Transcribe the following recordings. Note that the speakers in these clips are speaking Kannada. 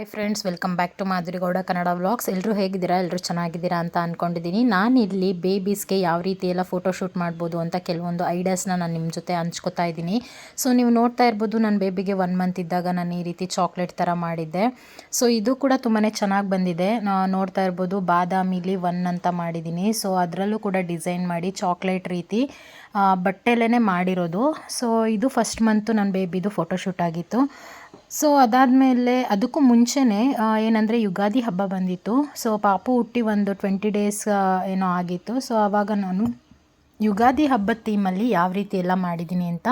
Hi friends welcome back to Madhuri Gowda Kannada vlogs ಎಲ್ಲರೂ ಹೇಗಿದ್ದೀರಾ? ಎಲ್ಲರೂ ಚೆನ್ನಾಗಿದ್ದೀರಾ ಅಂತ ಅಂದ್ಕೊಂಡಿದ್ದೀನಿ ಇಲ್ಲಿ ಬೇಬೀಸ್ಗೆ ಯಾವ ರೀತಿ ಎಲ್ಲ ಫೋಟೋಶೂಟ್ ಮಾಡ್ಬೋದು ಅಂತ ಕೆಲವೊಂದು ಐಡಿಯಾಸ್ನ ನಾನು ನಿಮ್ಮ ಜೊತೆ ಹಂಚ್ಕೋತಾ ಇದ್ದೀನಿ. ಸೊ ನೀವು ನೋಡ್ತಾ ಇರ್ಬೋದು ನನ್ನ ಬೇಬಿಗೆ ಒನ್ ಮಂತ್ ಇದ್ದಾಗ ನಾನು ಈ ರೀತಿ ಚಾಕ್ಲೇಟ್ ಥರ ಮಾಡಿದ್ದೆ. ಸೊ ಇದು ಕೂಡ ತುಂಬಾ ಚೆನ್ನಾಗಿ ಬಂದಿದೆ. ನೋಡ್ತಾ ಇರ್ಬೋದು ಬಾದಾಮಿಲಿ ಒನ್ ಅಂತ ಮಾಡಿದ್ದೀನಿ. ಸೊ ಅದರಲ್ಲೂ ಕೂಡ ಡಿಸೈನ್ ಮಾಡಿ ಚಾಕ್ಲೇಟ್ ರೀತಿ ಬಟ್ಟೆಲೇ ಮಾಡಿರೋದು. ಸೊ ಇದು ಫಸ್ಟ್ ಮಂತು ನನ್ನ ಬೇಬಿದು ಫೋಟೋಶೂಟ್ ಆಗಿತ್ತು. ಸೊ ಅದಾದಮೇಲೆ ಅದಕ್ಕೂ ಮುಂಚೆನೇ ಏನಂದರೆ ಯುಗಾದಿ ಹಬ್ಬ ಬಂದಿತ್ತು. ಸೊ ಪಾಪು ಹುಟ್ಟಿ ಒಂದು ಟ್ವೆಂಟಿ ಡೇಸ್ ಏನೋ ಆಗಿತ್ತು. ಸೊ ಆವಾಗ ನಾನು ಯುಗಾದಿ ಹಬ್ಬದ ಥೀಮಲ್ಲಿ ಯಾವ ರೀತಿ ಎಲ್ಲ ಮಾಡಿದ್ದೀನಿ ಅಂತ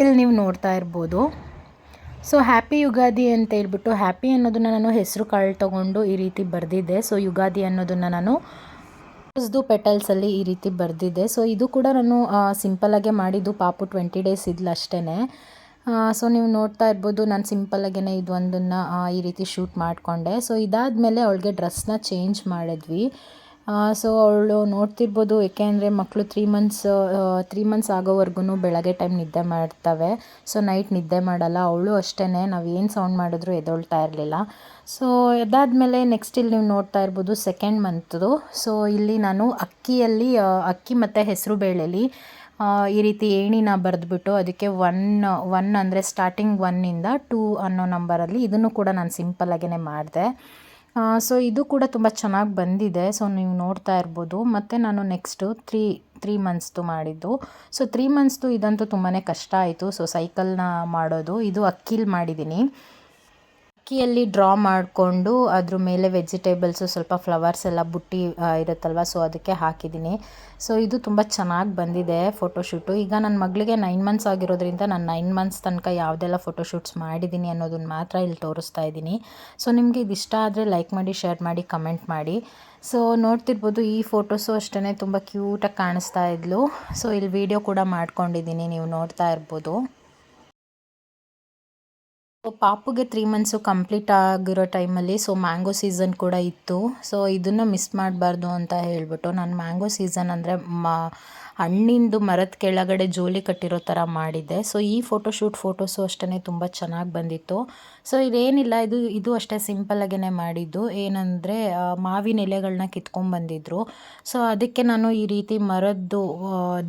ಇಲ್ಲಿ ನೀವು ನೋಡ್ತಾ ಇರ್ಬೋದು. ಸೊ ಹ್ಯಾಪಿ ಯುಗಾದಿ ಅಂತ ಹೇಳ್ಬಿಟ್ಟು ಹ್ಯಾಪಿ ಅನ್ನೋದನ್ನು ನಾನು ಹೆಸರು ಕಾಳು ತೊಗೊಂಡು ಈ ರೀತಿ ಬರೆದಿದ್ದೆ. ಸೊ ಯುಗಾದಿ ಅನ್ನೋದನ್ನು ನಾನು ರೋಸ್ದು ಪೆಟಲ್ಸಲ್ಲಿ ಈ ರೀತಿ ಬರೆದಿದ್ದೆ. ಸೊ ಇದು ಕೂಡ ನಾನು ಸಿಂಪಲಾಗೆ ಮಾಡಿದ್ದು ಪಾಪು ಟ್ವೆಂಟಿ ಡೇಸ್ ಇದ್ಲು ಅಷ್ಟೇ ಸೊ ನೀವು ನೋಡ್ತಾ ಇರ್ಬೋದು ನಾನು ಸಿಂಪಲ್ಲಾಗೇ ಇದು ಒಂದನ್ನು ಈ ರೀತಿ ಶೂಟ್ ಮಾಡಿಕೊಂಡೆ. ಸೊ ಇದಾದಮೇಲೆ ಅವಳಿಗೆ ಡ್ರೆಸ್ನ ಚೇಂಜ್ ಮಾಡಿದ್ವಿ. ಸೊ ಅವಳು ನೋಡ್ತಿರ್ಬೋದು ಏಕೆಂದರೆ ಮಕ್ಕಳು ತ್ರೀ ಮಂತ್ಸ್ ತ್ರೀ ಮಂತ್ಸ್ ಆಗೋವರೆಗೂ ಬೆಳಗ್ಗೆ ಟೈಮ್ ನಿದ್ದೆ ಮಾಡ್ತವೆ. ಸೊ ನೈಟ್ ನಿದ್ದೆ ಮಾಡಲ್ಲ, ಅವಳು ಅಷ್ಟೇ ನಾವು ಏನು ಸೌಂಡ್ ಮಾಡಿದ್ರು ಎದೊಳ್ತಾ ಇರಲಿಲ್ಲ. ಸೊ ಅದಾದಮೇಲೆ ನೆಕ್ಸ್ಟ್ ಇಲ್ಲಿ ನೀವು ನೋಡ್ತಾ ಇರ್ಬೋದು ಸೆಕೆಂಡ್ ಮಂತ್ದು ಸೊ ಇಲ್ಲಿ ನಾನು ಅಕ್ಕಿಯಲ್ಲಿ ಅಕ್ಕಿ ಮತ್ತು ಹೆಸರು ಬೇಳೆಲಿ ಈ ರೀತಿ ಏಣಿನ ಬರೆದ್ಬಿಟ್ಟು ಅದಕ್ಕೆ ಒನ್ ಒನ್ ಅಂದರೆ ಸ್ಟಾರ್ಟಿಂಗ್ ಒನ್ನಿಂದ ಟೂ ಅನ್ನೋ ನಂಬರಲ್ಲಿ ಇದನ್ನು ಕೂಡ ನಾನು ಸಿಂಪಲ್ಲಾಗೇ ಮಾಡಿದೆ. ಸೊ ಇದು ಕೂಡ ತುಂಬ ಚೆನ್ನಾಗಿ ಬಂದಿದೆ. ಸೊ ನೀವು ನೋಡ್ತಾ ಇರ್ಬೋದು. ಮತ್ತು ನಾನು ನೆಕ್ಸ್ಟು ತ್ರೀ ತ್ರೀ ಮಂತ್ಸ್ದು ಮಾಡಿದ್ದು. ಸೊ ತ್ರೀ ಮಂತ್ಸ್ದು ಇದಂತೂ ತುಂಬಾ ಕಷ್ಟ ಆಯಿತು. ಸೊ ಸೈಕಲ್ನ ಮಾಡೋದು. ಇದು ಅಕ್ಕಿಲ್ ಮಾಡಿದ್ದೀನಿ ಅಕ್ಕಿಯಲ್ಲಿ ಡ್ರಾ ಮಾಡಿಕೊಂಡು ಅದ್ರ ಮೇಲೆ ವೆಜಿಟೇಬಲ್ಸು ಸ್ವಲ್ಪ ಫ್ಲವರ್ಸ್ ಎಲ್ಲ ಬುಟ್ಟಿ ಇರುತ್ತಲ್ವ? ಸೊ ಅದಕ್ಕೆ ಹಾಕಿದ್ದೀನಿ. ಸೊ ಇದು ತುಂಬ ಚೆನ್ನಾಗಿ ಬಂದಿದೆ ಫೋಟೋಶೂಟು ಈಗ ನನ್ನ ಮಗಳಿಗೆ ನೈನ್ ಮಂತ್ಸ್ ಆಗಿರೋದ್ರಿಂದ ನಾನು ನೈನ್ ಮಂತ್ಸ್ ತನಕ ಯಾವುದೆಲ್ಲ ಫೋಟೋಶೂಟ್ಸ್ ಮಾಡಿದ್ದೀನಿ ಅನ್ನೋದನ್ನ ಮಾತ್ರ ಇಲ್ಲಿ ತೋರಿಸ್ತಾ ಇದ್ದೀನಿ. ಸೊ ನಿಮಗೆ ಇದು ಇಷ್ಟ ಆದರೆ ಲೈಕ್ ಮಾಡಿ ಶೇರ್ ಮಾಡಿ ಕಮೆಂಟ್ ಮಾಡಿ. ಸೊ ನೋಡ್ತಿರ್ಬೋದು ಈ ಫೋಟೋಸು ಅಷ್ಟೇ ತುಂಬ ಕ್ಯೂಟಾಗಿ ಕಾಣಿಸ್ತಾ ಇದ್ಲು. ಸೊ ಇಲ್ಲಿ ವಿಡಿಯೋ ಕೂಡ ಮಾಡ್ಕೊಂಡಿದ್ದೀನಿ, ನೀವು ನೋಡ್ತಾ ಇರ್ಬೋದು. ಪಾಪುಗೆ ತ್ರೀ ಮಂತ್ಸು ಕಂಪ್ಲೀಟ್ ಆಗಿರೋ ಟೈಮಲ್ಲಿ ಸೊ ಮ್ಯಾಂಗೋ ಸೀಸನ್ ಕೂಡ ಇತ್ತು. ಸೊ ಇದನ್ನು ಮಿಸ್ ಮಾಡಬಾರ್ದು ಅಂತ ಹೇಳಿಬಿಟ್ಟು ನಾನು ಮ್ಯಾಂಗೋ ಸೀಸನ್ ಅಂದರೆ ಮಾ ಹಣ್ಣಿಂದು ಮರದ ಕೆಳಗಡೆ ಜೋಲಿ ಕಟ್ಟಿರೋ ಥರ ಮಾಡಿದ್ದೆ ಸೊ ಈ ಫೋಟೋಶೂಟ್ ಫೋಟೋಸು ಅಷ್ಟೇ ತುಂಬ ಚೆನ್ನಾಗಿ ಬಂದಿತ್ತು. ಸೊ ಇದೇನಿಲ್ಲ, ಇದು ಇದು ಅಷ್ಟೇ ಸಿಂಪಲ್ಲಾಗೇ ಮಾಡಿದ್ದು. ಏನಂದರೆ ಮಾವಿನ ಎಲೆಗಳನ್ನ ಕಿತ್ಕೊಂಡ್ಬಂದಿದ್ರು ಸೊ ಅದಕ್ಕೆ ನಾನು ಈ ರೀತಿ ಮರದ್ದು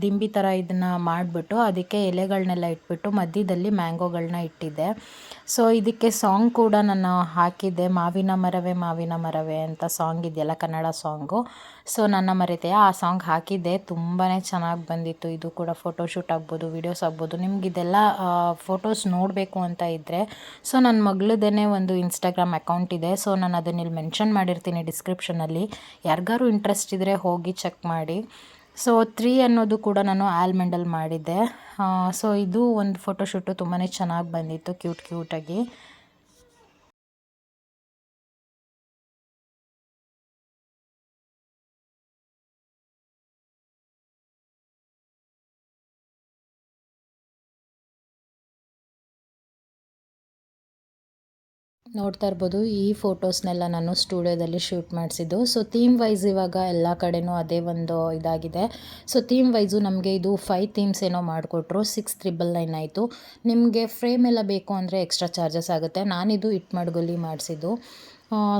ದಿಂಬಿ ಥರ ಇದನ್ನು ಮಾಡಿಬಿಟ್ಟು ಅದಕ್ಕೆ ಎಲೆಗಳನ್ನೆಲ್ಲ ಇಟ್ಬಿಟ್ಟು ಮಧ್ಯದಲ್ಲಿ ಮ್ಯಾಂಗೋಗಳನ್ನ ಇಟ್ಟಿದ್ದೆ. ಸೊ ಇದಕ್ಕೆ ಸಾಂಗ್ ಕೂಡ ನಾನು ಹಾಕಿದ್ದೆ. ಮಾವಿನ ಮರವೇ ಮಾವಿನ ಮರವೇ ಅಂತ ಸಾಂಗ್ ಇದೆಯಲ್ಲ ಕನ್ನಡ ಸಾಂಗು ಸೊ ನನ್ನ ಮರೆತೆಯ ಆ ಸಾಂಗ್ ಹಾಕಿದ್ದೆ. ತುಂಬಾ ಚೆನ್ನಾಗಿ ಬಂದಿತ್ತು. ಇದು ಕೂಡ ಫೋಟೋಶೂಟ್ ಆಗ್ಬೋದು ವೀಡಿಯೋಸ್ ಆಗ್ಬೋದು. ನಿಮ್ಗೆ ಇದೆಲ್ಲ ಫೋಟೋಸ್ ನೋಡಬೇಕು ಅಂತ ಇದ್ದರೆ ಸೊ ನನ್ನ ಮಗಳದೇ ಒಂದು ಇನ್ಸ್ಟಾಗ್ರಾಮ್ ಅಕೌಂಟ್ ಇದೆ. ಸೊ ನಾನು ಅದನ್ನ ಇಲ್ಲಿ ಮೆನ್ಷನ್ ಮಾಡಿರ್ತೀನಿ ಡಿಸ್ಕ್ರಿಪ್ಷನಲ್ಲಿ ಯಾರಿಗಾರು ಇಂಟ್ರೆಸ್ಟ್ ಇದ್ದರೆ ಹೋಗಿ ಚೆಕ್ ಮಾಡಿ. ಸೊ ತ್ರೀ ಅನ್ನೋದು ಕೂಡ ನಾನು ಆಲ್ಮೆಂಡಲ್ಲಿ ಮಾಡಿದ್ದೆ. ಸೊ ಇದು ಒಂದು ಫೋಟೋಶೂಟು ತುಂಬಾ ಚೆನ್ನಾಗಿ ಬಂದಿತ್ತು ಕ್ಯೂಟ್ ಕ್ಯೂಟಾಗಿ ನೋಡ್ತಾ ಇರ್ಬೋದು, ಈ ಫೋಟೋಸ್ನೆಲ್ಲ ನಾನು ಸ್ಟುಡಿಯೋದಲ್ಲಿ ಶೂಟ್ ಮಾಡಿಸಿದ್ದು. ಸೊ ಥೀಮ್ ವೈಸ್ ಇವಾಗ ಎಲ್ಲ ಕಡೆನೂ ಅದೇ ಒಂದು ಇದಾಗಿದೆ. ಸೊ ಥೀಮ್ ವೈಸು ನಮಗೆ ಇದು ಫೈವ್ ಥೀಮ್ಸ್ ಏನೋ ಮಾಡಿಕೊಟ್ರು. ಸಿಕ್ಸ್ ತ್ರಿಬಲ್ ನೈನ್ ಆಯಿತು. ನಿಮಗೆ ಫ್ರೇಮ್ ಎಲ್ಲ ಬೇಕು ಅಂದರೆ ಎಕ್ಸ್ಟ್ರಾ ಚಾರ್ಜಸ್ ಆಗುತ್ತೆ. ನಾನಿದು ಇಟ್ಟು ಮಡ್ಗಲ್ಲಿ ಮಾಡಿಸಿದ್ದು.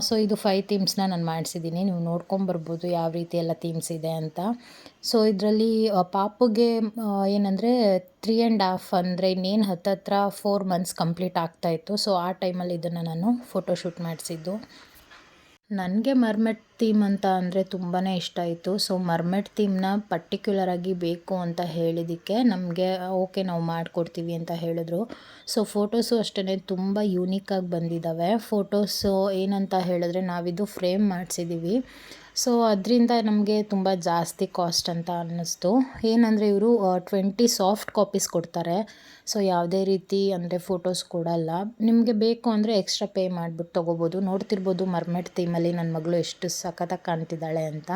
ಸೊ ಇದು ಫೈವ್ ಥೀಮ್ಸ್ನ ನಾನು ಮಾಡಿಸಿದ್ದೀನಿ ನೀವು ನೋಡ್ಕೊಂಬರ್ಬೋದು ಯಾವ ರೀತಿ ಎಲ್ಲ ಥೀಮ್ಸ್ ಇದೆ ಅಂತ. ಸೊ ಇದರಲ್ಲಿ ಪಾಪುಗೆ ಏನಂದರೆ ತ್ರೀ ಆ್ಯಂಡ್ ಹಾಫ್ ಅಂದರೆ ಇನ್ನೇನು ಹತ್ತತ್ರ ಫೋರ್ ಮಂತ್ಸ್ ಕಂಪ್ಲೀಟ್ ಆಗ್ತಾಯಿತ್ತು ಸೊ ಆ ಟೈಮಲ್ಲಿ ಇದನ್ನು ನಾನು ಫೋಟೋಶೂಟ್ ಮಾಡಿಸಿದ್ದು. ನನಗೆ ಮರ್ಮೆಟ್ ಥೀಮ್ ಅಂತ ಅಂದರೆ ತುಂಬಾ ಇಷ್ಟ ಆಯಿತು. ಸೊ ಮರ್ಮೆಟ್ ಥೀಮ್ನ ಪರ್ಟಿಕ್ಯುಲರಾಗಿ ಬೇಕು ಅಂತ ಹೇಳಿದ್ದಕ್ಕೆ ನಮಗೆ, ಓಕೆ, ನಾವು ಮಾಡಿಕೊಡ್ತೀವಿ ಅಂತ ಹೇಳಿದ್ರು. ಸೊ ಫೋಟೋಸು ಅಷ್ಟೇ ತುಂಬ ಯೂನಿಕಾಗಿ ಬಂದಿದ್ದಾವೆ ಫೋಟೋಸು ಏನಂತ ಹೇಳಿದ್ರೆ ನಾವಿದು ಫ್ರೇಮ್ ಮಾಡಿಸಿದ್ದೀವಿ ಸೊ ಅದರಿಂದ ನಮಗೆ ತುಂಬ ಜಾಸ್ತಿ ಕಾಸ್ಟ್ ಅಂತ ಅನ್ನಿಸ್ತು. ಏನಂದರೆ ಇವರು ಟ್ವೆಂಟಿ ಸಾಫ್ಟ್ ಕಾಪೀಸ್ ಕೊಡ್ತಾರೆ. ಸೊ ಯಾವುದೇ ರೀತಿ ಅಂದರೆ ಫೋಟೋಸ್ ಕೊಡಲ್ಲ. ನಿಮಗೆ ಬೇಕು ಅಂದರೆ ಎಕ್ಸ್ಟ್ರಾ ಪೇ ಮಾಡಿಬಿಟ್ಟು ತೊಗೋಬೋದು. ನೋಡ್ತಿರ್ಬೋದು ಮರ್ಮೆಟ್ ಥೀಮಲ್ಲಿ ನನ್ನ ಮಗಳು ಎಷ್ಟು ಸಖತ್ತಾಗಿ ಕಾಣ್ತಿದ್ದಾಳೆ ಅಂತ.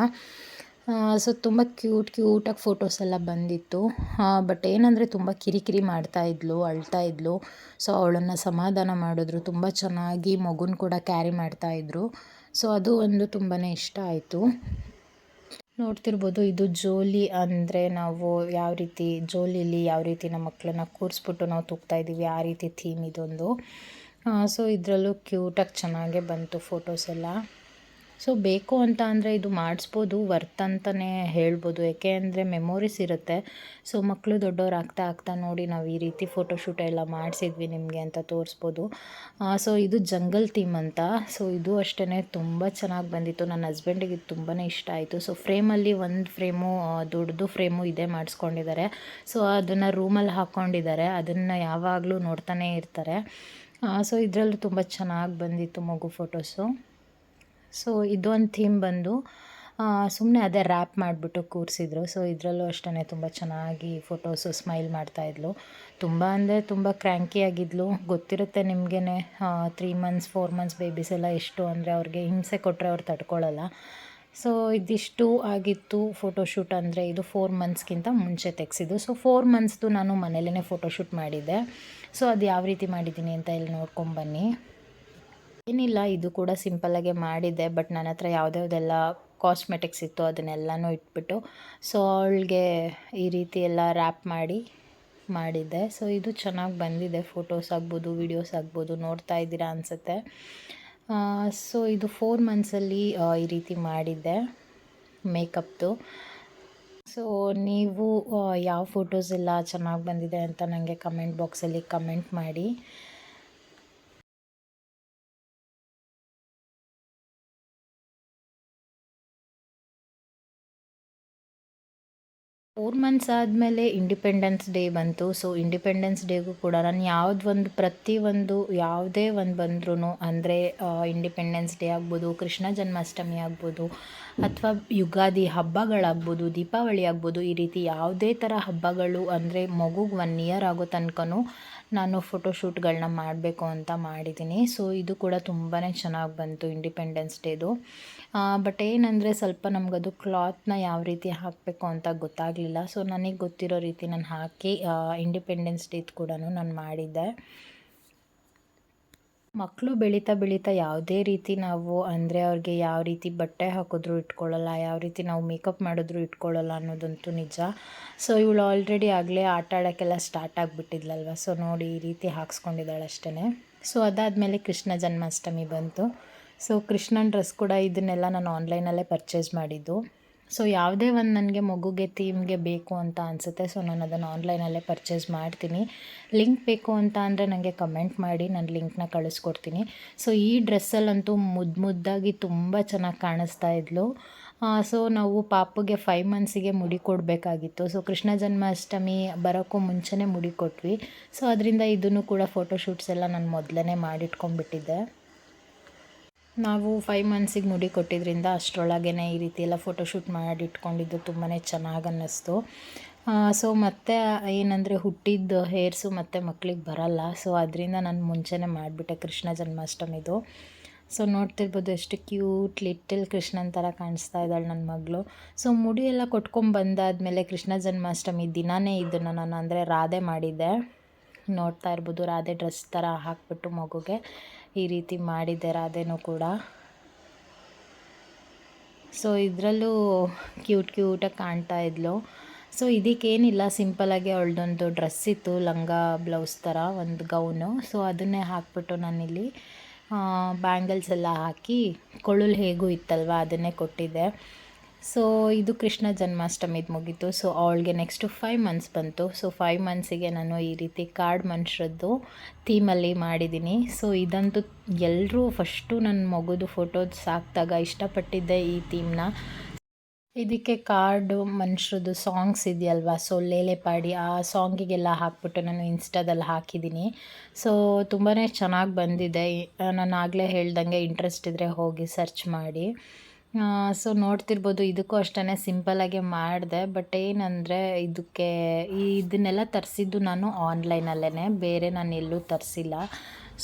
ಸೊ ತುಂಬ ಕ್ಯೂಟ್ ಕ್ಯೂಟಾಗಿ ಫೋಟೋಸ್ ಎಲ್ಲ ಬಂದಿತ್ತು. ಬಟ್ ಏನಂದರೆ ತುಂಬ ಕಿರಿಕಿರಿ ಮಾಡ್ತಾಯಿದ್ಲು ಅಳ್ತಾಯಿದ್ಲು ಸೊ ಅವಳನ್ನು ಸಮಾಧಾನ ಮಾಡಿದ್ರು. ತುಂಬ ಚೆನ್ನಾಗಿ ಮಗುನ ಕೂಡ ಕ್ಯಾರಿ ಮಾಡ್ತಾಯಿದ್ರು ಸೊ ಅದು ಒಂದು ತುಂಬಾ ಇಷ್ಟ ಆಯಿತು. ನೋಡ್ತಿರ್ಬೋದು, ಇದು ಜೋಲಿ ಅಂದರೆ ನಾವು ಯಾವ ರೀತಿ, ಜೋಲಿಲಿ ಯಾವ ರೀತಿ ನಮ್ಮ ಮಕ್ಕಳನ್ನ ಕೂರಿಸ್ಬಿಟ್ಟು ನಾವು ತೂಗ್ತಾ ಇದ್ದೀವಿ, ಆ ರೀತಿ ಥೀಮ್ ಇದೊಂದು. ಸೊ ಇದರಲ್ಲೂ ಕ್ಯೂಟಾಗಿ ಚೆನ್ನಾಗೇ ಬಂತು ಫೋಟೋಸ್ ಎಲ್ಲ. ಸೊ ಬೇಕು ಅಂತ ಅಂದರೆ ಇದು ಮಾಡಿಸ್ಬೋದು ವರ್ತ್ ಅಂತಲೇ ಹೇಳ್ಬೋದು. ಯಾಕೆ ಅಂದರೆ ಮೆಮೊರೀಸ್ ಇರುತ್ತೆ. ಸೊ ಮಕ್ಕಳು ದೊಡ್ಡವ್ರು ಆಗ್ತಾ ಆಗ್ತಾ ನೋಡಿ ನಾವು ಈ ರೀತಿ ಫೋಟೋಶೂಟ್ ಎಲ್ಲ ಮಾಡಿಸಿದ್ವಿ ನಿಮಗೆ ಅಂತ ತೋರಿಸ್ಬೋದು. ಸೊ ಇದು ಜಂಗಲ್ ಥೀಮ್ ಅಂತ. ಸೊ ಇದು ಅಷ್ಟೇ ತುಂಬ ಚೆನ್ನಾಗಿ ಬಂದಿತ್ತು. ನನ್ನ ಹಸ್ಬೆಂಡಿಗೆ ಇದು ತುಂಬಾ ಇಷ್ಟ ಆಯಿತು. ಸೊ ಫ್ರೇಮಲ್ಲಿ ಒಂದು ಫ್ರೇಮು ದೊಡ್ಡದು ಫ್ರೇಮು ಇದೇ ಮಾಡಿಸ್ಕೊಂಡಿದ್ದಾರೆ. ಸೊ ಅದನ್ನು ರೂಮಲ್ಲಿ ಹಾಕ್ಕೊಂಡಿದ್ದಾರೆ ಅದನ್ನು ಯಾವಾಗಲೂ ನೋಡ್ತಾನೆ ಇರ್ತಾರೆ. ಸೊ ಇದರಲ್ಲೂ ತುಂಬ ಚೆನ್ನಾಗಿ ಬಂದಿತ್ತು ಮಗು ಫೋಟೋಸು ಸೊ ಇದೊಂದು ಥೀಮ್ ಬಂದು ಸುಮ್ಮನೆ ಅದೇ ರ್ಯಾಪ್ ಮಾಡಿಬಿಟ್ಟು ಕೂರಿಸಿದ್ರು. ಸೊ ಇದರಲ್ಲೂ ಅಷ್ಟೇ ತುಂಬ ಚೆನ್ನಾಗಿ ಫೋಟೋಸು ಸ್ಮೈಲ್ ಮಾಡ್ತಾಯಿದ್ಲು ತುಂಬ ಅಂದರೆ ತುಂಬ ಕ್ರ್ಯಾಂಕಿ ಆಗಿದ್ಲು. ಗೊತ್ತಿರುತ್ತೆ ನಿಮಗೇ three months four months babies ಎಲ್ಲ ಎಷ್ಟು ಅಂದರೆ ಅವ್ರಿಗೆ ಹಿಂಸೆ ಕೊಟ್ಟರೆ ಅವ್ರು ತಡ್ಕೊಳ್ಳಲ್ಲ ಸೊ ಇದಿಷ್ಟು ಆಗಿತ್ತು ಫೋಟೋಶೂಟ್ ಅಂದರೆ ಇದು ಫೋರ್ ಮಂತ್ಸ್ಗಿಂತ ಮುಂಚೆ ತೆಗೆಸಿದ್ದು. ಸೊ ಫೋರ್ ಮಂತ್ಸ್ದು ನಾನು ಮನೇಲೇ ಫೋಟೋಶೂಟ್ ಮಾಡಿದ್ದೆ. ಸೊ ಅದು ಯಾವ ರೀತಿ ಮಾಡಿದ್ದೀನಿ ಅಂತ ಇಲ್ಲಿ ನೋಡ್ಕೊಂಬನ್ನಿ ಏನಿಲ್ಲ, ಇದು ಕೂಡ ಸಿಂಪಲ್ಲಾಗೆ ಮಾಡಿದ್ದೆ ಬಟ್ ನನ್ನ ಹತ್ರ ಯಾವುದ್ಯಾವುದೆಲ್ಲ ಕಾಸ್ಮೆಟಿಕ್ಸ್ ಇತ್ತು ಅದನ್ನೆಲ್ಲನೂ ಇಟ್ಬಿಟ್ಟು ಸೊ ಅವಳಿಗೆ ಈ ರೀತಿ ಎಲ್ಲ ರ್ಯಾಪ್ ಮಾಡಿ ಮಾಡಿದ್ದೆ. ಸೊ ಇದು ಚೆನ್ನಾಗಿ ಬಂದಿದೆ ಫೋಟೋಸ್ ಆಗ್ಬೋದು ವೀಡಿಯೋಸ್ ಆಗ್ಬೋದು, ನೋಡ್ತಾ ಇದ್ದೀರಾ ಅನಿಸುತ್ತೆ. ಸೊ ಇದು ಫೋರ್ ಮಂತ್ಸಲ್ಲಿ ಈ ರೀತಿ ಮಾಡಿದ್ದೆ ಮೇಕಪ್ದು ಸೊ ನೀವು ಯಾವ ಫೋಟೋಸ್ ಎಲ್ಲ ಚೆನ್ನಾಗಿ ಬಂದಿದೆ ಅಂತ ನನಗೆ ಕಮೆಂಟ್ ಬಾಕ್ಸಲ್ಲಿ ಕಮೆಂಟ್ ಮಾಡಿ. ಫೋರ್ ಮಂತ್ಸ್ ಆದಮೇಲೆ ಇಂಡಿಪೆಂಡೆನ್ಸ್ ಡೇ ಬಂತು. ಸೊ ಇಂಡಿಪೆಂಡೆನ್ಸ್ ಡೇಗೂ ಕೂಡ ನಾನು ಯಾವ್ದು ಒಂದು ಪ್ರತಿಯೊಂದು ಯಾವುದೇ ಒಂದು ಬಂದ್ರೂ ಅಂದರೆ ಇಂಡಿಪೆಂಡೆನ್ಸ್ ಡೇ ಆಗ್ಬೋದು, ಕೃಷ್ಣ ಜನ್ಮಾಷ್ಟಮಿ ಆಗ್ಬೋದು ಅಥವಾ ಯುಗಾದಿ ಹಬ್ಬಗಳಾಗ್ಬೋದು ದೀಪಾವಳಿ ಆಗ್ಬೋದು ಈ ರೀತಿ ಯಾವುದೇ ಥರ ಹಬ್ಬಗಳು ಅಂದರೆ ಮಗುಗೆ ಒನ್ ಇಯರ್ ಆಗೋ ತನಕನೂ ನಾನು ಫೋಟೋಶೂಟ್ಗಳನ್ನ ಮಾಡಬೇಕು ಅಂತ ಮಾಡಿದ್ದೀನಿ. ಸೊ ಇದು ಕೂಡ ತುಂಬಾ ಚೆನ್ನಾಗಿ ಬಂತು ಇಂಡಿಪೆಂಡೆನ್ಸ್ ಡೇದು ಬಟ್ ಏನಂದರೆ ಸ್ವಲ್ಪ ನಮಗದು ಕ್ಲಾತ್ನ ಯಾವ ರೀತಿ ಹಾಕಬೇಕು ಅಂತ ಗೊತ್ತಾಗಲಿಲ್ಲ. ಸೊ ನನಗೆ ಗೊತ್ತಿರೋ ರೀತಿ ನಾನು ಹಾಕಿ ಇಂಡಿಪೆಂಡೆನ್ಸ್ ಡೇದು ಕೂಡ ನಾನು ಮಾಡಿದ್ದೆ. ಮಕ್ಕಳು ಬೆಳೀತಾ ಬೆಳೀತಾ ಯಾವುದೇ ರೀತಿ ನಾವು ಅಂದರೆ ಅವ್ರಿಗೆ ಯಾವ ರೀತಿ ಬಟ್ಟೆ ಹಾಕಿದ್ರು ಇಟ್ಕೊಳ್ಳಲ್ಲ, ಯಾವ ರೀತಿ ನಾವು ಮೇಕಪ್ ಮಾಡಿದ್ರು ಇಟ್ಕೊಳ್ಳಲ್ಲ ಅನ್ನೋದಂತೂ ನಿಜ. ಸೊ ಇವಳು ಆಲ್ರೆಡಿ ಆಗಲೇ ಆಟ ಆಡೋಕ್ಕೆಲ್ಲ ಸ್ಟಾರ್ಟ್ ಆಗಿಬಿಟ್ಟಿದ್ಲಲ್ವ? ಸೊ ನೋಡಿ ಈ ರೀತಿ ಹಾಕ್ಸ್ಕೊಂಡಿದ್ದಾಳೆ ಅಷ್ಟೇ ಸೊ ಅದಾದಮೇಲೆ ಕೃಷ್ಣ ಜನ್ಮಾಷ್ಟಮಿ ಬಂತು. ಸೊ ಕೃಷ್ಣನ ಡ್ರೆಸ್ ಕೂಡ ಇದನ್ನೆಲ್ಲ ನಾನು ಆನ್ಲೈನಲ್ಲೇ ಪರ್ಚೇಸ್ ಮಾಡಿದ್ದು. ಸೊ ಯಾವುದೇ ಒಂದು ನನಗೆ ಮಗುಗೆ ಥೀಮ್ಗೆ ಬೇಕು ಅಂತ ಅನಿಸುತ್ತೆ. ಸೊ ನಾನು ಅದನ್ನು ಆನ್ಲೈನಲ್ಲೇ ಪರ್ಚೇಸ್ ಮಾಡ್ತೀನಿ. ಲಿಂಕ್ ಬೇಕು ಅಂತ ಅಂದರೆ ನನಗೆ ಕಮೆಂಟ್ ಮಾಡಿ, ನಾನು ಲಿಂಕ್ನ ಕಳಿಸ್ಕೊಡ್ತೀನಿ. ಸೊ ಈ ಡ್ರೆಸ್ಸಲ್ಲಂತೂ ಮುದ್ದು ಮುದ್ದಾಗಿ ತುಂಬ ಚೆನ್ನಾಗಿ ಕಾಣಿಸ್ತಾ ಇದ್ಲು. ಸೊ ನಾವು ಪಾಪುಗೆ ಫೈವ್ ಮಂತ್ಸಿಗೆ ಮುಡಿ ಕೊಡಬೇಕಾಗಿತ್ತು. ಸೊ ಕೃಷ್ಣ ಜನ್ಮಾಷ್ಟಮಿ ಬರೋಕ್ಕೂ ಮುಂಚೆನೇ ಮುಡಿ ಕೊಟ್ವಿ. ಸೊ ಅದರಿಂದ ಇದನ್ನು ಕೂಡ ಫೋಟೋಶೂಟ್ಸ್ ಎಲ್ಲ ನಾನು ಮೊದಲೇ ಮಾಡಿಟ್ಕೊಂಡ್ಬಿಟ್ಟಿದ್ದೆ. ನಾವು ಫೈವ್ ಮಂತ್ಸಿಗೆ ಮುಡಿ ಕೊಟ್ಟಿದ್ದರಿಂದ ಅಷ್ಟರೊಳಗೇ ಈ ರೀತಿ ಎಲ್ಲ ಫೋಟೋಶೂಟ್ ಮಾಡಿ ಇಟ್ಕೊಂಡಿದ್ದು ತುಂಬಾ ಚೆನ್ನಾಗಿ ಅನ್ನಿಸ್ತು. ಸೊ ಮತ್ತು ಏನಂದರೆ ಹುಟ್ಟಿದ ಹೇರ್ಸು ಮತ್ತು ಮಕ್ಳಿಗೆ ಬರಲ್ಲ. ಸೊ ಅದರಿಂದ ನಾನು ಮುಂಚೆನೇ ಮಾಡಿಬಿಟ್ಟೆ ಕೃಷ್ಣ ಜನ್ಮಾಷ್ಟಮಿದು ಸೊ ನೋಡ್ತಿರ್ಬೋದು ಎಷ್ಟು ಕ್ಯೂಟ್ ಲಿಟಲ್ ಕೃಷ್ಣನ ಥರ ಕಾಣಿಸ್ತಾ ಇದ್ದಾಳೆ ನನ್ನ ಮಗಳು. ಸೊ ಮುಡಿ ಎಲ್ಲ ಕೊಟ್ಕೊಂಬಂದಾದಮೇಲೆ ಕೃಷ್ಣ ಜನ್ಮಾಷ್ಟಮಿ ದಿನಾನೇ ಇದನ್ನು ನಾನು ಅಂದರೆ ರಾಧೆ ಮಾಡಿದ್ದೆ. ನೋಡ್ತಾ ಇರ್ಬೋದು ರಾಧೆ ಡ್ರೆಸ್ ಥರ ಹಾಕ್ಬಿಟ್ಟು ಮಗುಗೆ. ಈ ರೀತಿ ಮಾಡಿದ್ದಾರೆ ರಾಧೆನೂ ಕೂಡ. ಸೊ ಇದರಲ್ಲೂ ಕ್ಯೂಟ್ ಕ್ಯೂಟಾಗಿ ಕಾಣ್ತಾ ಇದ್ಲು. ಸೊ ಇದಕ್ಕೇನಿಲ್ಲ ಸಿಂಪಲಾಗಿ ಅವಳದೊಂದು ಡ್ರೆಸ್ ಇತ್ತು, ಲಂಗ ಬ್ಲೌಸ್ ಥರ, ಒಂದು ಗೌನು ಸೊ ಅದನ್ನೇ ಹಾಕ್ಬಿಟ್ಟು ನಾನಿಲ್ಲಿ ಬ್ಯಾಂಗಲ್ಸ್ ಎಲ್ಲ ಹಾಕಿ, ಕೊಳಲು ಹೇಗೂ ಇತ್ತಲ್ವ, ಅದನ್ನೇ ಕೊಟ್ಟಿದ್ದೆ. ಸೊ ಇದು ಕೃಷ್ಣ ಜನ್ಮಾಷ್ಟಮಿದು ಮುಗೀತು. ಸೊ ಅವಳಿಗೆ ನೆಕ್ಸ್ಟು ಫೈವ್ ಮಂತ್ಸ್ ಬಂತು. ಸೊ ಫೈವ್ ಮಂತ್ಸಿಗೆ ನಾನು ಈ ರೀತಿ ಕಾರ್ಡ್ ಮನುಷ್ಯರದ್ದು ಥೀಮಲ್ಲಿ ಮಾಡಿದ್ದೀನಿ. ಸೊ ಇದಂತೂ ಎಲ್ಲರೂ ಫಸ್ಟು ನನ್ನ ಮಗುದು ಫೋಟೋ ಸಾಕ್ದಾಗ ಇಷ್ಟಪಟ್ಟಿದ್ದೆ ಈ ಥೀಮ್ನ ಇದಕ್ಕೆ ಕಾರ್ಡು ಮನುಷ್ಯರದ್ದು ಸಾಂಗ್ಸ್ ಇದೆಯಲ್ವಾ? ಸೊ ಲೇಲೆ ಪಾಡಿ ಆ ಸಾಂಗಿಗೆಲ್ಲ ಹಾಕ್ಬಿಟ್ಟು ನಾನು ಇನ್ಸ್ಟಾದಲ್ಲಿ ಹಾಕಿದ್ದೀನಿ. ಸೊ ತುಂಬಾ ಚೆನ್ನಾಗಿ ಬಂದಿದೆ. ನಾನು ಆಗಲೇ ಹೇಳ್ದಂಗೆ ಇಂಟ್ರೆಸ್ಟ್ ಇದ್ದರೆ ಹೋಗಿ ಸರ್ಚ್ ಮಾಡಿ. ಸೊ ನೋಡ್ತಿರ್ಬೋದು, ಇದಕ್ಕೂ ಅಷ್ಟೇ ಸಿಂಪಲ್ಲಾಗೆ ಮಾಡಿದೆ ಬಟ್ ಏನಂದರೆ ಇದಕ್ಕೆ ಇದನ್ನೆಲ್ಲ ತರಿಸಿದ್ದು ನಾನು ಆನ್ಲೈನಲ್ಲೇ ಬೇರೆ ನಾನು ಎಲ್ಲೂ ತರಿಸಿಲ್ಲ.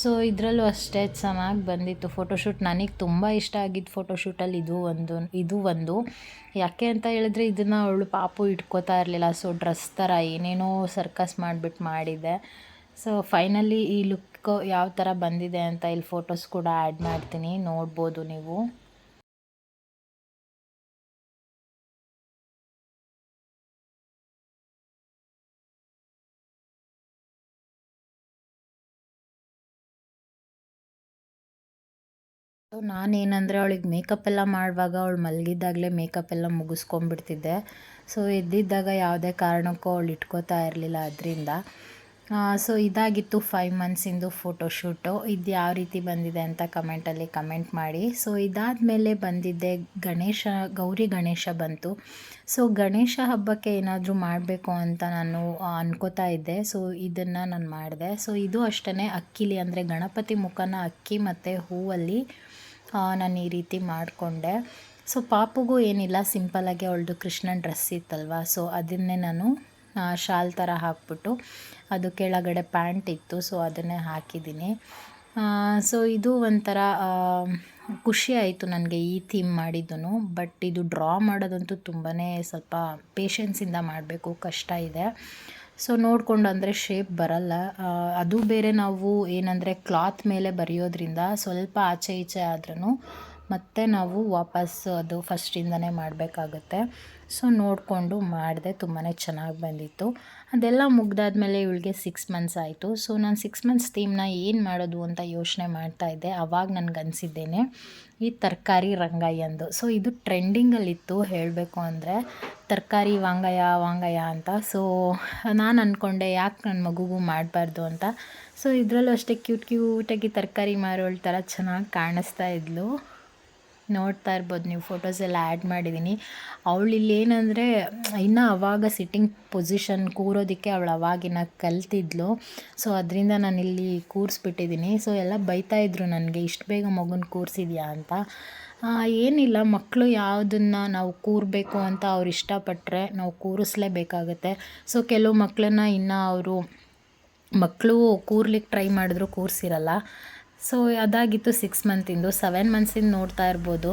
ಸೊ ಇದರಲ್ಲೂ ಅಷ್ಟೇ ಚೆನ್ನಾಗಿ ಬಂದಿತ್ತು ಫೋಟೋಶೂಟ್ ನನಗೆ ತುಂಬ ಇಷ್ಟ ಆಗಿದ್ದು ಫೋಟೋಶೂಟಲ್ಲಿ ಇದು ಒಂದು ಇದು ಒಂದು. ಯಾಕೆ ಅಂತ ಹೇಳಿದ್ರೆ ಇದನ್ನು ಅವಳು ಪಾಪು ಇಟ್ಕೋತಾ ಇರಲಿಲ್ಲ ಸೊ ಡ್ರೆಸ್ ಥರ ಏನೇನೋ ಸರ್ಕಸ್ ಮಾಡಿಬಿಟ್ಟು ಮಾಡಿದೆ. ಸೊ ಫೈನಲಿ ಈ ಲುಕ್ ಯಾವ ಥರ ಬಂದಿದೆ ಅಂತ ಇಲ್ಲಿ ಫೋಟೋಸ್ ಕೂಡ ಆ್ಯಡ್ ಮಾಡ್ತೀನಿ, ನೋಡ್ಬೋದು ನೀವು. ಸೊ ನಾನೇನಂದರೆ ಅವಳಿಗೆ ಮೇಕಪ್ ಎಲ್ಲ ಮಾಡುವಾಗ ಅವಳು ಮಲಗಿದ್ದಾಗಲೇ ಮೇಕಪ್ ಎಲ್ಲ ಮುಗಿಸ್ಕೊಂಡ್ಬಿಡ್ತಿದ್ದೆ. ಸೊ ಎದ್ದಿದ್ದಾಗ ಯಾವುದೇ ಕಾರಣಕ್ಕೂ ಅವಳು ಇಟ್ಕೋತಾ ಇರಲಿಲ್ಲ ಅದರಿಂದ. ಸೊ ಇದಾಗಿತ್ತು ಫೈವ್ ಮಂತ್ಸಿಂದು ಫೋಟೋಶೂಟು ಇದು ಯಾವ ರೀತಿ ಬಂದಿದೆ ಅಂತ ಕಮೆಂಟಲ್ಲಿ ಕಮೆಂಟ್ ಮಾಡಿ. ಸೊ ಇದಾದ ಮೇಲೆ ಬಂದಿದ್ದೆ ಗಣೇಶ, ಗೌರಿ ಗಣೇಶ ಬಂತು. ಸೊ ಗಣೇಶ ಹಬ್ಬಕ್ಕೆ ಏನಾದರೂ ಮಾಡಬೇಕು ಅಂತ ನಾನು ಅನ್ಕೋತಾ ಇದ್ದೆ. ಸೊ ಇದನ್ನು ನಾನು ಮಾಡಿದೆ. ಸೊ ಇದು ಅಷ್ಟೇ ಅಕ್ಕಿಲಿ ಅಂದರೆ ಗಣಪತಿ ಮುಖನ ಅಕ್ಕಿ ಮತ್ತು ಹೂವಲ್ಲಿ ನಾನು ಈ ರೀತಿ ಮಾಡಿಕೊಂಡೆ. ಸೊ ಪಾಪುಗೂ ಏನಿಲ್ಲ ಸಿಂಪಲಾಗಿ ಅವಳದು ಕೃಷ್ಣನ ಡ್ರೆಸ್ ಇತ್ತಲ್ವ? ಸೊ ಅದನ್ನೇ ನಾನು ಶಾಲ್ ಥರ ಹಾಕ್ಬಿಟ್ಟು ಅದು ಕೆಳಗಡೆ ಪ್ಯಾಂಟ್ ಇತ್ತು ಸೊ ಅದನ್ನೇ ಹಾಕಿದ್ದೀನಿ. ಸೊ ಇದು ಒಂಥರ ಖುಷಿ ಆಯಿತು ನನಗೆ ಈ ಥೀಮ್ ಮಾಡಿದ್ದು ಬಟ್ ಇದು ಡ್ರಾ ಮಾಡೋದಂತೂ ತುಂಬಾ ಸ್ವಲ್ಪ ಪೇಷನ್ಸಿಂದ ಮಾಡಬೇಕು, ಕಷ್ಟ ಇದೆ. ಸೊ ನೋಡಿಕೊಂಡು ಅಂದರೆ ಶೇಪ್ ಬರಲ್ಲ. ಅದು ಬೇರೆ ನಾವು ಏನಂದರೆ ಕ್ಲಾತ್ ಮೇಲೆ ಬರೆಯೋದ್ರಿಂದ ಸ್ವಲ್ಪ ಆಚೆ ಈಚೆ ಆದ್ರೂ ಮತ್ತೆ ನಾವು ವಾಪಸ್ ಅದು ಫಸ್ಟಿಂದನೇ ಮಾಡಬೇಕಾಗುತ್ತೆ. ಸೊ ನೋಡಿಕೊಂಡು ಮಾಡಿದೆ ತುಂಬಾ ಚೆನ್ನಾಗಿ ಬಂದಿತ್ತು. ಅದೆಲ್ಲ ಮುಗ್ದಾದ್ಮೇಲೆ ಇವಳಿಗೆ ಸಿಕ್ಸ್ ಮಂತ್ಸ್ ಆಯಿತು. ಸೊ ನಾನು ಸಿಕ್ಸ್ ಮಂತ್ಸ್ ಥೀಮ್ನ ಏನು ಮಾಡೋದು ಅಂತ ಯೋಚನೆ ಮಾಡ್ತಾ ಇದ್ದೆ. ಅವಾಗ ನನಗೆ ಅನಿಸಿದ್ದೇನೆ, ಈ ತರಕಾರಿ ರಂಗಾಯಿ ರಂಗಯ್ಯಂದು ಸೊ ಇದು ಟ್ರೆಂಡಿಂಗಲ್ಲಿತ್ತು ಹೇಳಬೇಕು ಅಂದರೆ, ತರಕಾರಿ ವಾಂಗಯ್ಯ ವಾಂಗಯ್ಯ ಅಂತ. ಸೊ ನಾನು ಅಂದ್ಕೊಂಡೆ ಯಾಕೆ ನನ್ನ ಮಗುಗೂ ಮಾಡಬಾರ್ದು ಅಂತ. ಸೊ ಇದರಲ್ಲೂ ಅಷ್ಟೇ ಕ್ಯೂಟ್ ಕ್ಯೂಟಾಗಿ ತರಕಾರಿ ಮಾರೋಳ ಥರ ಚೆನ್ನಾಗಿ ಕಾಣಿಸ್ತಾ ಇದ್ಲು. ನೋಡ್ತಾ ಇರ್ಬೋದು, ನೀವು ಫೋಟೋಸ್ ಎಲ್ಲ ಆ್ಯಡ್ ಮಾಡಿದ್ದೀನಿ ಇಲ್ಲಿ ಏನಂದರೆ ಇನ್ನೂ ಅವಾಗ ಸಿಟ್ಟಿಂಗ್ ಪೊಸಿಷನ್ ಕೂರೋದಕ್ಕೆ ಅವಳು ಅವಾಗಿನ ಕಲ್ತಿದ್ಲು. ಸೊ ಅದರಿಂದ ನಾನು ಇಲ್ಲಿ ಕೂರಿಸ್ಬಿಟ್ಟಿದ್ದೀನಿ ಸೊ ಎಲ್ಲ ಬೈತಾಯಿದ್ರು ನನಗೆ, ಇಷ್ಟು ಬೇಗ ಮಗುನ ಕೂರಿಸಿದ್ಯಾ ಅಂತ. ಏನಿಲ್ಲ ಮಕ್ಕಳು ಯಾವುದನ್ನು ನಾವು ಕೂರಬೇಕು ಅಂತ ಅವ್ರು ಇಷ್ಟಪಟ್ಟರೆ ನಾವು ಕೂರಿಸ್ಲೇಬೇಕಾಗತ್ತೆ. ಸೊ ಕೆಲವು ಮಕ್ಕಳನ್ನ ಇನ್ನೂ ಅವರು ಮಕ್ಕಳು ಕೂರ್ಲಿಕ್ಕೆ ಟ್ರೈ ಮಾಡಿದ್ರು, ಕೂರಿಸಿರಲ್ಲ. ಸೊ ಅದಾಗಿತ್ತು ಸಿಕ್ಸ್ ಮಂತಿಂದು ಸೆವೆನ್ ಮಂತ್ಸಿಂದ ನೋಡ್ತಾ ಇರ್ಬೋದು.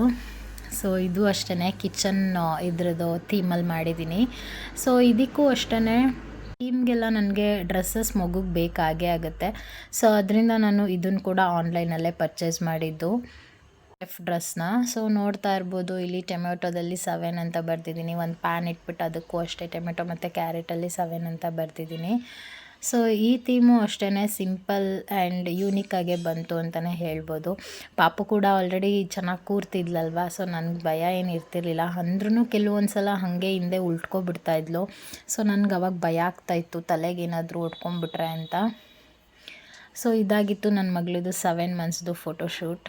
ಸೊ ಇದು ಅಷ್ಟೇ ಕಿಚನ್ ಇದ್ರದ್ದು ಥೀಮಲ್ಲಿ ಮಾಡಿದ್ದೀನಿ ಸೊ ಇದಕ್ಕೂ ಅಷ್ಟೇ ಥೀಮ್ಗೆಲ್ಲ ನನಗೆ ಡ್ರೆಸ್ಸಸ್ ಮಗುಗೆ ಬೇಕಾಗೇ ಆಗುತ್ತೆ. ಸೊ ಅದರಿಂದ ನಾನು ಇದನ್ನು ಕೂಡ ಆನ್ಲೈನಲ್ಲೇ ಪರ್ಚೇಸ್ ಮಾಡಿದ್ದು. ಎಫ್ ಡ್ರೆಸ್ನ ಸೊ ನೋಡ್ತಾ ಇರ್ಬೋದು. ಇಲ್ಲಿ ಟೊಮೆಟೊದಲ್ಲಿ ಸೆವೆನ್ ಅಂತ ಬರ್ತಿದ್ದೀನಿ ಒಂದು ಪ್ಯಾನ್ ಇಟ್ಬಿಟ್ಟು ಅದಕ್ಕೂ ಅಷ್ಟೇ. ಟೊಮೆಟೊ ಮತ್ತು ಕ್ಯಾರೆಟಲ್ಲಿ ಸೆವೆನ್ ಅಂತ ಬರ್ತಿದ್ದೀನಿ ಸೊ ಈ ಥೀಮು ಅಷ್ಟೇ ಸಿಂಪಲ್ ಆ್ಯಂಡ್ ಯೂನಿಕ್ಕಾಗೆ ಬಂತು ಅಂತಲೇ ಹೇಳ್ಬೋದು. ಪಾಪ ಕೂಡ ಆಲ್ರೆಡಿ ಚೆನ್ನಾಗಿ ಕೂರ್ತಿದ್ಲಲ್ವ? ಸೊ ನನಗೆ ಭಯ ಏನು ಇರ್ತಿರ್ಲಿಲ್ಲ. ಅಂದ್ರೂ ಕೆಲವೊಂದು ಸಲ ಹಾಗೆ ಹಿಂದೆ ಇದ್ಲು. ಸೊ ನನಗೆ ಅವಾಗ ಭಯ ಆಗ್ತಾಯಿತ್ತು ತಲೆಗೆ ಏನಾದರೂ ಉಟ್ಕೊಂಡ್ಬಿಟ್ರೆ ಅಂತ. ಸೊ ಇದಾಗಿತ್ತು ನನ್ನ ಮಗಳದು ಸೆವೆನ್ ಮಂತ್ಸ್ದು ಫೋಟೋಶೂಟ್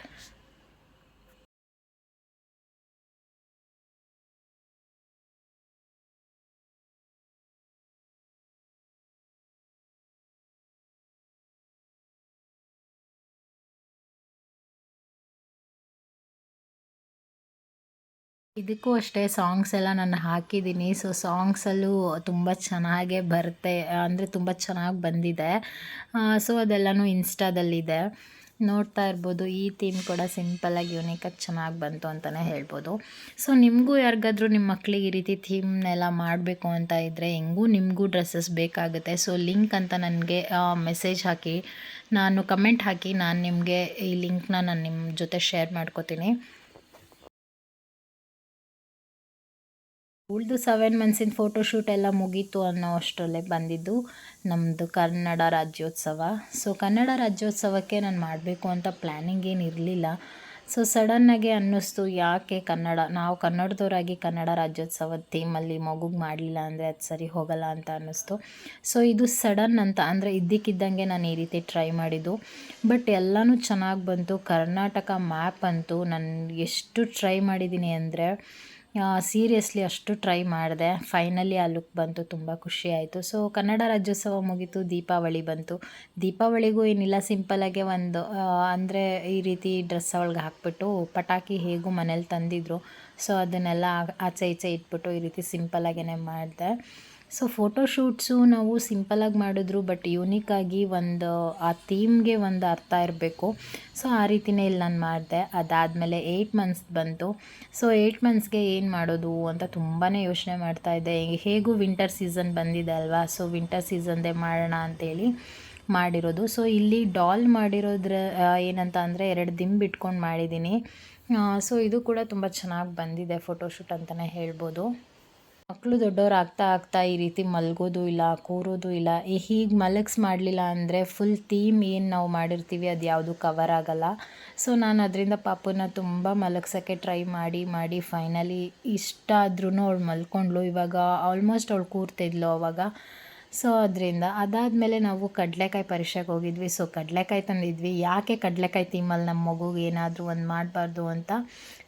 ಇದಕ್ಕೂ ಅಷ್ಟೇ ಸಾಂಗ್ಸ್ ಎಲ್ಲ ನಾನು ಹಾಕಿದ್ದೀನಿ. ಸೊ ಸಾಂಗ್ಸಲ್ಲೂ ತುಂಬ ಚೆನ್ನಾಗೇ ಬರುತ್ತೆ. ಅಂದರೆ ತುಂಬ ಚೆನ್ನಾಗಿ ಬಂದಿದೆ. ಸೊ ಅದೆಲ್ಲನೂ ಇನ್ಸ್ಟಾದಲ್ಲಿದೆ ನೋಡ್ತಾ ಇರ್ಬೋದು. ಈ ಥೀಮ್ ಕೂಡ ಸಿಂಪಲಾಗಿ ಯೂನಿಕಾಗಿ ಚೆನ್ನಾಗಿ ಬಂತು ಅಂತಲೇ ಹೇಳ್ಬೋದು. ಸೊ ನಿಮಗೂ ಯಾರಿಗಾದರೂ ನಿಮ್ಮ ಮಕ್ಕಳಿಗೆ ಈ ರೀತಿ ಥೀಮ್ನೆಲ್ಲ ಮಾಡಬೇಕು ಅಂತ ಇದ್ದರೆ ಹೆಂಗೂ ನಿಮಗೂ ಡ್ರೆಸ್ಸಸ್ ಬೇಕಾಗುತ್ತೆ. ಸೊ ಲಿಂಕ್ ಅಂತ ನನಗೆ ಮೆಸೇಜ್ ಹಾಕಿ, ನಾನು ಕಮೆಂಟ್ ಹಾಕಿ ನಾನು ನಿಮಗೆ ಈ ಲಿಂಕ್ನ ನಾನು ನಿಮ್ಮ ಜೊತೆ ಶೇರ್ ಮಾಡ್ಕೋತೀನಿ. ಉಳಿದು ಸೆವೆನ್ ಮಂತ್ಸಿನ ಫೋಟೋಶೂಟ್ ಎಲ್ಲ ಮುಗೀತು ಅನ್ನೋ ಅಷ್ಟರಲ್ಲೇ ಬಂದಿದ್ದು ನಮ್ಮದು ಕನ್ನಡ ರಾಜ್ಯೋತ್ಸವ. ಸೊ ಕನ್ನಡ ರಾಜ್ಯೋತ್ಸವಕ್ಕೆ ನಾನು ಮಾಡಬೇಕು ಅಂತ ಪ್ಲ್ಯಾನಿಂಗ್ ಏನು ಇರಲಿಲ್ಲ. ಸೊ ಸಡನ್ನಾಗೆ ಅನ್ನಿಸ್ತು, ಯಾಕೆ ಕನ್ನಡ, ನಾವು ಕನ್ನಡದವರಾಗಿ ಕನ್ನಡ ರಾಜ್ಯೋತ್ಸವದ ಥೀಮಲ್ಲಿ ಮಗುಗೆ ಮಾಡಲಿಲ್ಲ ಅಂದರೆ ಅದು ಸರಿ ಹೋಗಲ್ಲ ಅಂತ ಅನ್ನಿಸ್ತು. ಸೊ ಇದು ಸಡನ್ ಅಂತ, ಅಂದರೆ ಇದ್ದಕ್ಕಿದ್ದಂಗೆ ನಾನು ಈ ರೀತಿ ಟ್ರೈ ಮಾಡಿದ್ದು. ಬಟ್ ಎಲ್ಲನೂ ಚೆನ್ನಾಗಿ ಬಂತು. ಕರ್ನಾಟಕ ಮ್ಯಾಪ್ ಅಂತೂ ನಾನು ಎಷ್ಟು ಟ್ರೈ ಮಾಡಿದ್ದೀನಿ ಅಂದರೆ ಸೀರಿಯಸ್ಲಿ ಅಷ್ಟು ಟ್ರೈ ಮಾಡಿದೆ. ಫೈನಲಿ ಆ ಲುಕ್ ಬಂತು, ತುಂಬ ಖುಷಿ ಆಯಿತು. ಸೊ ಕನ್ನಡ ರಾಜ್ಯೋತ್ಸವ ಮುಗೀತು, ದೀಪಾವಳಿ ಬಂತು. ದೀಪಾವಳಿಗೂ ಏನಿಲ್ಲ ಸಿಂಪಲಾಗೆ ಒಂದು ಅಂದರೆ ಈ ರೀತಿ ಡ್ರೆಸ್ ಅವಳಿಗೆ ಹಾಕ್ಬಿಟ್ಟು ಪಟಾಕಿ ಹೇಗೂ ಮನೇಲಿ ತಂದಿದ್ರು. ಸೊ ಅದನ್ನೆಲ್ಲ ಆಚೆ ಈಚೆ ಇಟ್ಬಿಟ್ಟು ಈ ರೀತಿ ಸಿಂಪಲಾಗೇ ಮಾಡಿದೆ. ಸೊ ಫೋಟೋಶೂಟ್ಸು ನಾವು ಸಿಂಪಲಾಗಿ ಮಾಡಿದ್ರು ಬಟ್ ಯೂನಿಕ್ಕಾಗಿ ಒಂದು, ಆ ಥೀಮ್ಗೆ ಒಂದು ಅರ್ಥ ಇರಬೇಕು. ಸೊ ಆ ರೀತಿಯೇ ಇಲ್ಲಿ ನಾನು ಮಾಡಿದೆ. ಅದಾದಮೇಲೆ ಏಯ್ಟ್ ಮಂತ್ಸ್ ಬಂತು. ಸೊ ಏಯ್ಟ್ ಮಂತ್ಸ್ಗೆ ಏನು ಮಾಡೋದು ಅಂತ ತುಂಬಾ ಯೋಚನೆ ಮಾಡ್ತಾಯಿದ್ದೆ ಹೇಗೂ ವಿಂಟರ್ ಸೀಸನ್ ಬಂದಿದೆ ಅಲ್ವಾ? ಸೊ ವಿಂಟರ್ ಸೀಸನ್ದೇ ಮಾಡೋಣ ಅಂತೇಳಿ ಮಾಡಿರೋದು. ಸೊ ಇಲ್ಲಿ ಡಾಲ್ ಮಾಡಿರೋದ್ರ ಏನಂತ ಅಂದರೆ ಎರಡು ದಿನ ಬಿಟ್ಕೊಂಡು ಮಾಡಿದ್ದೀನಿ. ಸೊ ಇದು ಕೂಡ ತುಂಬ ಚೆನ್ನಾಗಿ ಬಂದಿದೆ ಫೋಟೋಶೂಟ್ ಅಂತಲೇ ಹೇಳ್ಬೋದು. ಮಕ್ಕಳು ದೊಡ್ಡವ್ರು ಆಗ್ತಾ ಆಗ್ತಾ ಈ ರೀತಿ ಮಲಗೋದು ಇಲ್ಲ, ಕೂರೋದು ಇಲ್ಲ ಹೀಗೆ ಮಲಗ್ಸ್ ಮಾಡಲಿಲ್ಲ ಅಂದರೆ ಫುಲ್ ಥೀಮ್ ಏನು ನಾವು ಮಾಡಿರ್ತೀವಿ ಅದು ಯಾವುದು ಕವರ್ ಆಗಲ್ಲ. ಸೊ ನಾನು ಅದರಿಂದ ಪಾಪನ ತುಂಬ ಮಲಗ್ಸೋಕ್ಕೆ ಟ್ರೈ ಮಾಡಿ ಮಾಡಿ ಫೈನಲಿ ಇಷ್ಟ ಆದ್ರೂ ಅವಳು ಮಲ್ಕೊಂಡ್ಳು. ಇವಾಗ ಆಲ್ಮೋಸ್ಟ್ ಅವಳು ಕೂರ್ತಿದ್ಲು ಅವಾಗ. ಸೊ ಅದರಿಂದ ಅದಾದಮೇಲೆ ನಾವು ಕಡಲೆಕಾಯಿ ಪರೀಕ್ಷೆಗೆ ಹೋಗಿದ್ವಿ. ಸೊ ಕಡಲೆಕಾಯಿ ತಂದಿದ್ವಿ. ಯಾಕೆ ಕಡಲೆಕಾಯಿ ತಿಮ್ಮಲ್ಲಿ ನಮ್ಮ ಮಗುಗೆ ಏನಾದರೂ ಒಂದು ಮಾಡಬಾರ್ದು ಅಂತ.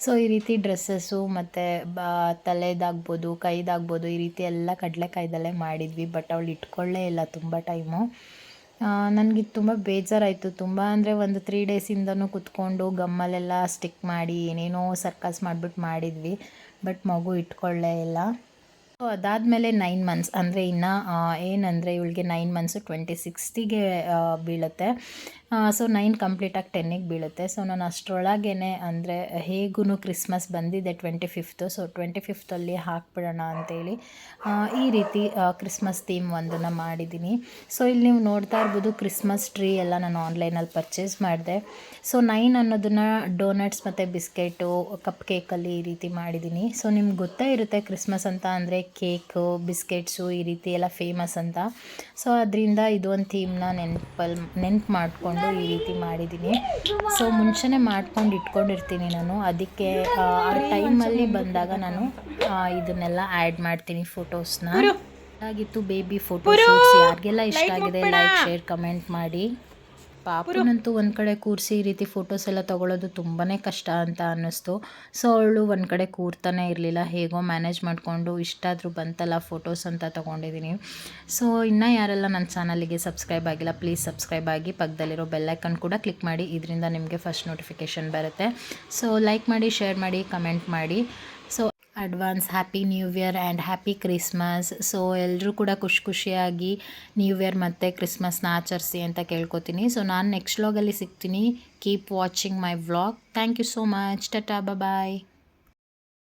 ಸೊ ಈ ರೀತಿ ಡ್ರೆಸ್ಸಸ್ಸು ಮತ್ತು ಬ ತಲೆದಾಗ್ಬೋದು, ಕೈದಾಗ್ಬೋದು ಈ ರೀತಿ ಎಲ್ಲ ಕಡಲೆಕಾಯ್ದಲ್ಲೇ ಮಾಡಿದ್ವಿ. ಬಟ್ ಅವಳು ಇಟ್ಕೊಳ್ಳೇ ಇಲ್ಲ ತುಂಬ ಟೈಮು. ನನಗೆ ತುಂಬ ಬೇಜಾರಾಯಿತು. ತುಂಬ ಅಂದರೆ ಒಂದು ತ್ರೀ ಡೇಸಿಂದನೂ ಕುತ್ಕೊಂಡು ಗಮ್ಮಲ್ಲೆಲ್ಲ ಸ್ಟಿಕ್ ಮಾಡಿ ಏನೇನೋ ಸರ್ಕಸ್ ಮಾಡಿಬಿಟ್ಟು ಮಾಡಿದ್ವಿ. ಬಟ್ ಮಗು ಇಟ್ಕೊಳ್ಳೇ ಇಲ್ಲ. ಸೊ ಅದಾದಮೇಲೆ ನೈನ್ ಮಂತ್ಸ್ ಅಂದರೆ ಇನ್ನು ಏನಂದರೆ ಇವಳಿಗೆ ನೈನ್ ಮಂತ್ಸು ಟ್ವೆಂಟಿ ಸಿಕ್ಸ್ತಿಗೆ ಬೀಳುತ್ತೆ. ಸೊ ನೈನ್ ಕಂಪ್ಲೀಟಾಗಿ ಟೆನ್ನಿಗೆ ಬೀಳುತ್ತೆ. ಸೊ ನಾನು ಅಷ್ಟರೊಳಗೇನೆ ಅಂದರೆ ಹೇಗೂ ಕ್ರಿಸ್ಮಸ್ ಬಂದಿದೆ ಟ್ವೆಂಟಿ ಫಿಫ್ತು ಸೊ ಟ್ವೆಂಟಿ ಫಿಫ್ತಲ್ಲಿ ಹಾಕ್ಬಿಡೋಣ ಅಂತೇಳಿ ಈ ರೀತಿ ಕ್ರಿಸ್ಮಸ್ ಥೀಮ್ ಒಂದನ್ನು ಮಾಡಿದ್ದೀನಿ. ಸೊ ಇಲ್ಲಿ ನೀವು ನೋಡ್ತಾ ಇರ್ಬೋದು ಕ್ರಿಸ್ಮಸ್ ಟ್ರೀ ಎಲ್ಲ ನಾನು ಆನ್ಲೈನಲ್ಲಿ ಪರ್ಚೇಸ್ ಮಾಡಿದೆ. ಸೊ ನೈನ್ ಅನ್ನೋದನ್ನು ಡೋನಟ್ಸ್ ಮತ್ತು ಬಿಸ್ಕೆಟು ಕಪ್ ಕೇಕಲ್ಲಿ ಈ ರೀತಿ ಮಾಡಿದ್ದೀನಿ. ಸೊ ನಿಮ್ಗೆ ಗೊತ್ತೇ ಇರುತ್ತೆ ಕ್ರಿಸ್ಮಸ್ ಅಂತ ಅಂದರೆ ಕೇಕು ಬಿಸ್ಕೆಟ್ಸು ಈ ರೀತಿ ಎಲ್ಲ ಫೇಮಸ್ ಅಂತ. ಸೊ ಅದರಿಂದ ಇದೊಂದು ಥೀಮ್ನ ನೆನಪಲ್ಲಿ ನೆನ್ಪು ಮಾಡಿಕೊಂಡು ಈ ರೀತಿ ಮಾಡಿದ್ದೀನಿ. ಸೊ ಮುಂಚೆನೇ ಮಾಡ್ಕೊಂಡು ಇಟ್ಕೊಂಡಿರ್ತೀನಿ ನಾನು. ಅದಕ್ಕೆ, ಆ ಟೈಮಲ್ಲಿ ಬಂದಾಗ ನಾನು ಇದನ್ನೆಲ್ಲ ಆ್ಯಡ್ ಮಾಡ್ತೀನಿ ಫೋಟೋಸ್ನ. ಆಗಿತ್ತು ಬೇಬಿ ಫೋಟೋ ಯಾರಿಗೆಲ್ಲ ಇಷ್ಟ ಆಗಿದೆ, ಲೈಕ್, ಶೇರ್, ಕಮೆಂಟ್ ಮಾಡಿ. ಪಾಪುನಂತೂ ಒಂದು ಕಡೆ ಕೂರಿಸಿ ಈ ರೀತಿ ಫೋಟೋಸ್ ಎಲ್ಲ ತೊಗೊಳೋದು ತುಂಬಾ ಕಷ್ಟ ಅಂತ ಅನ್ನಿಸ್ತು. ಸೊ ಅವಳು ಒಂದು ಕಡೆ ಕೂರ್ತಾನೆ ಇರಲಿಲ್ಲ. ಹೇಗೋ ಮ್ಯಾನೇಜ್ ಮಾಡಿಕೊಂಡು ಇಷ್ಟಾದರೂ ಬಂತಲ್ಲ ಫೋಟೋಸ್ ಅಂತ ತೊಗೊಂಡಿದ್ದೀನಿ ಸೊ ಇನ್ನೂ ಯಾರೆಲ್ಲ ನನ್ನ ಚಾನಲಿಗೆ ಸಬ್ಸ್ಕ್ರೈಬ್ ಆಗಿಲ್ಲ ಪ್ಲೀಸ್ ಸಬ್ಸ್ಕ್ರೈಬ್ ಆಗಿ ಪಕ್ಕದಲ್ಲಿರೋ ಬೆಲ್ಲೈಕನ್ ಕೂಡ ಕ್ಲಿಕ್ ಮಾಡಿ. ಇದರಿಂದ ನಿಮಗೆ ಫಸ್ಟ್ ನೋಟಿಫಿಕೇಷನ್ ಬರುತ್ತೆ. ಸೊ ಲೈಕ್ ಮಾಡಿ ಶೇರ್ ಮಾಡಿ ಕಮೆಂಟ್ ಮಾಡಿ. Advance happy new year and happy Christmas so ಎಲ್ಲರೂ ಕೂಡ ಖುಷಿ ಖುಷಿಯಾಗಿ ನ್ಯೂ ಇಯರ್ ಮತ್ತು ಕ್ರಿಸ್ಮಸ್ನ ಆಚರಿಸಿ ಅಂತ ಕೇಳ್ಕೊತೀನಿ. ಸೊ ನಾನು ನೆಕ್ಸ್ಟ್ ವ್ಲಾಗಲ್ಲಿ ಸಿಗ್ತೀನಿ. Keep watching my vlog thank you so much tata bye